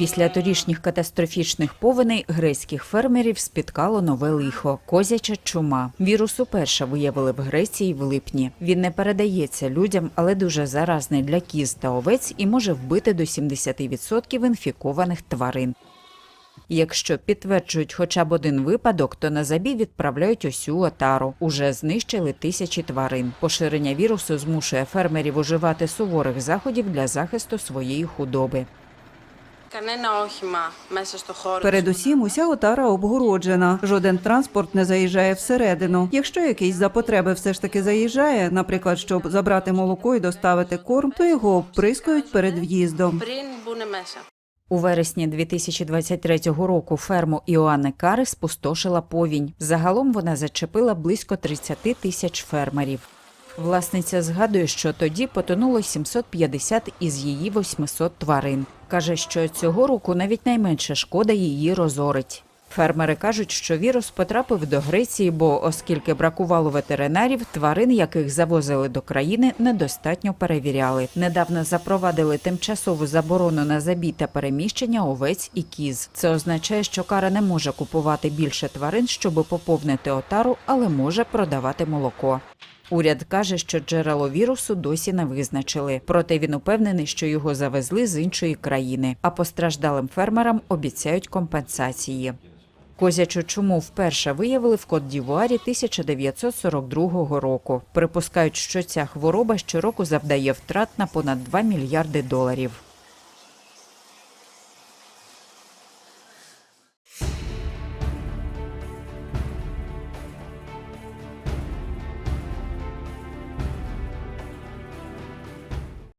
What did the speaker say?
Після торішніх катастрофічних повеней грецьких фермерів спіткало нове лихо козяча чума. Вірус уперше виявили в Греції в липні. Він не передається людям, але дуже заразний для кіз та овець і може вбити до 70% інфікованих тварин. Якщо підтверджують хоча б один випадок, то на забій відправляють усю отару. Уже знищили тисячі тварин. Поширення вірусу змушує фермерів уживати суворих заходів для захисту своєї худоби. Передусім уся отара обгороджена. Жоден транспорт не заїжджає всередину. Якщо якийсь за потреби все ж таки заїжджає, наприклад, щоб забрати молоко і доставити корм, то його обприскують перед в'їздом. У вересні 2023 року ферму Іоанни Кари спустошила повінь. Загалом вона зачепила близько 30 тисяч фермерів. Власниця згадує, що тоді потонуло 750 із її 800 тварин. Каже, що цього року навіть найменша шкода її розорить. Фермери кажуть, що вірус потрапив до Греції, бо оскільки бракувало ветеринарів, тварин, яких завозили до країни, недостатньо перевіряли. Недавно запровадили тимчасову заборону на забій та переміщення овець і кіз. Це означає, що кара не може купувати більше тварин, щоб поповнити отару, але може продавати молоко. Уряд каже, що джерело вірусу досі не визначили. Проте він упевнений, що його завезли з іншої країни, а постраждалим фермерам обіцяють компенсації. Козячу чуму вперше виявили в Кот-Дівуарі 1942 року. Припускають, що ця хвороба щороку завдає втрат на понад 2 мільярди доларів.